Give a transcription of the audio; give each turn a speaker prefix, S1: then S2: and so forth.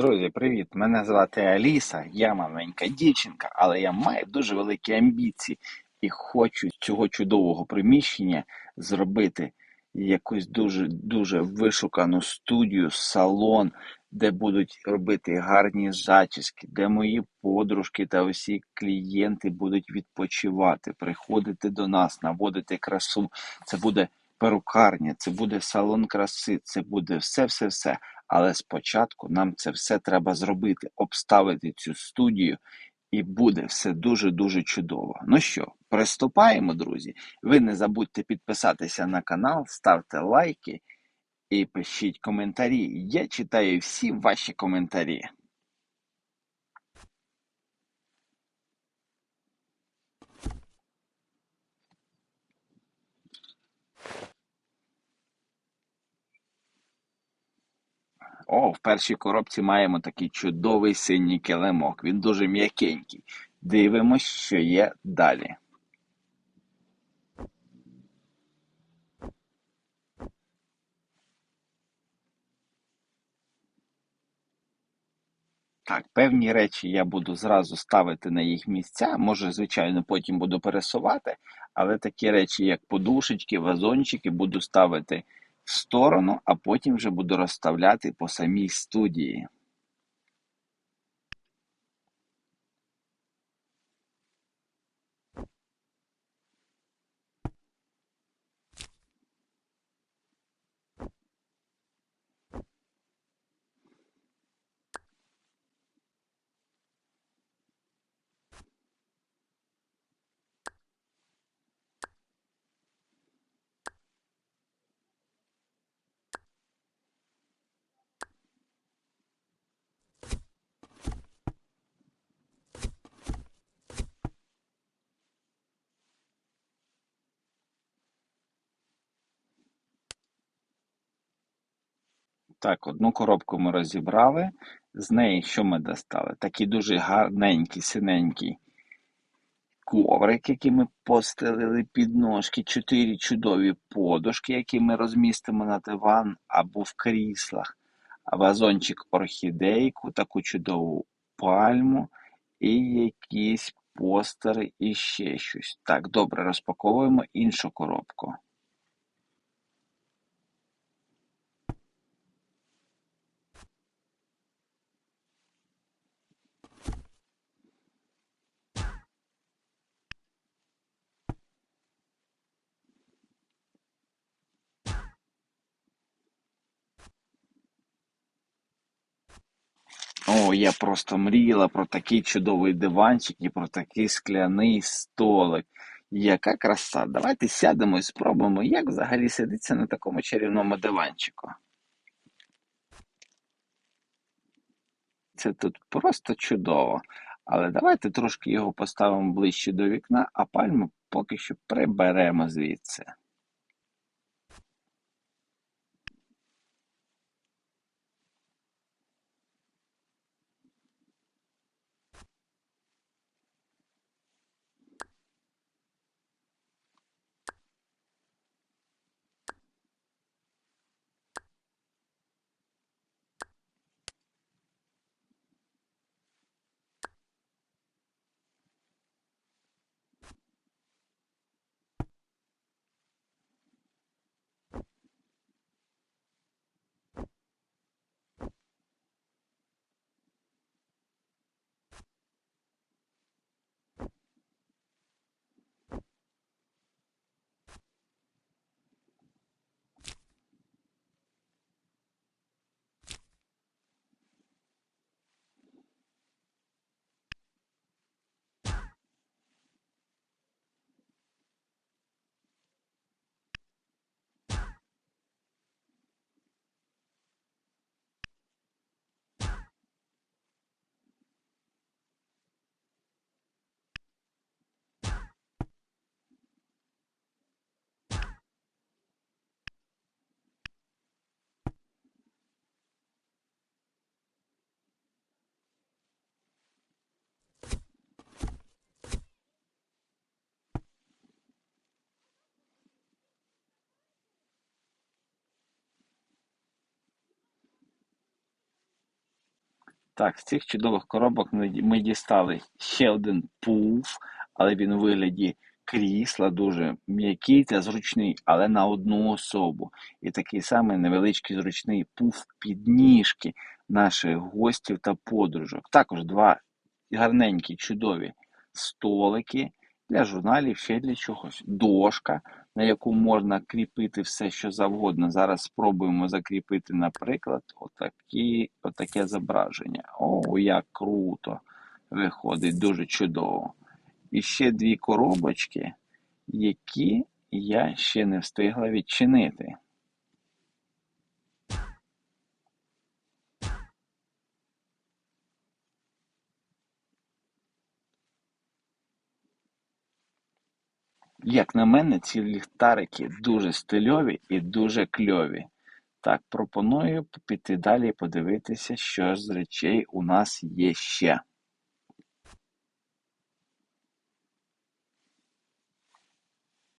S1: Друзі, привіт! Мене звати Аліса, я маленька дівчинка, але я маю дуже великі амбіції і хочу з цього чудового приміщення зробити якусь дуже дуже вишукану студію, салон, де будуть робити гарні зачіски, де мої подружки та усі клієнти будуть відпочивати, приходити до нас, наводити красу. Це буде перукарня, це буде салон краси, це буде все-все-все. Але спочатку нам це все треба зробити, обставити цю студію, і буде все дуже-дуже чудово. Ну що, приступаємо, друзі. Ви не забудьте підписатися на канал, ставте лайки і пишіть коментарі. Я читаю всі ваші коментарі. О, в першій коробці маємо такий чудовий синій килимок. Він дуже м'якенький. Дивимось, що є далі. Так, певні речі я буду зразу ставити на їх місця. Може, звичайно, потім буду пересувати, але такі речі, як подушечки, вазончики, буду ставити сторону, а потім вже буду розставляти по самій студії. Так, одну коробку ми розібрали. З неї що ми достали? Такий дуже гарненький, синенький коврик, який ми постелили під ножки, чотири чудові подушки, які ми розмістимо на диван або в кріслах, вазончик орхідейку, таку чудову пальму і якісь постери і ще щось. Так, добре, розпаковуємо іншу коробку. О, я просто мріяла про такий чудовий диванчик і про такий скляний столик. Яка краса! Давайте сядемо і спробуємо, як взагалі сидиться на такому чарівному диванчику. Це тут просто чудово. Але давайте трошки його поставимо ближче до вікна, а пальму поки що приберемо звідси. Так, з цих чудових коробок ми, дістали ще один пуф, але він у вигляді крісла, дуже м'який та зручний, але на одну особу. І такий самий невеличкий зручний пуф підніжки наших гостів та подружок. Також два гарненькі, чудові столики для журналів, ще для чогось. Дошка, на яку можна кріпити все, що завгодно. Зараз спробуємо закріпити, наприклад, отакі, отаке зображення. О, як круто! Виходить дуже чудово. І ще дві коробочки, які я ще не встигла відчинити. Як на мене, ці ліхтарики дуже стильові і дуже кльові. Так, пропоную піти далі і подивитися, що з речей у нас є ще.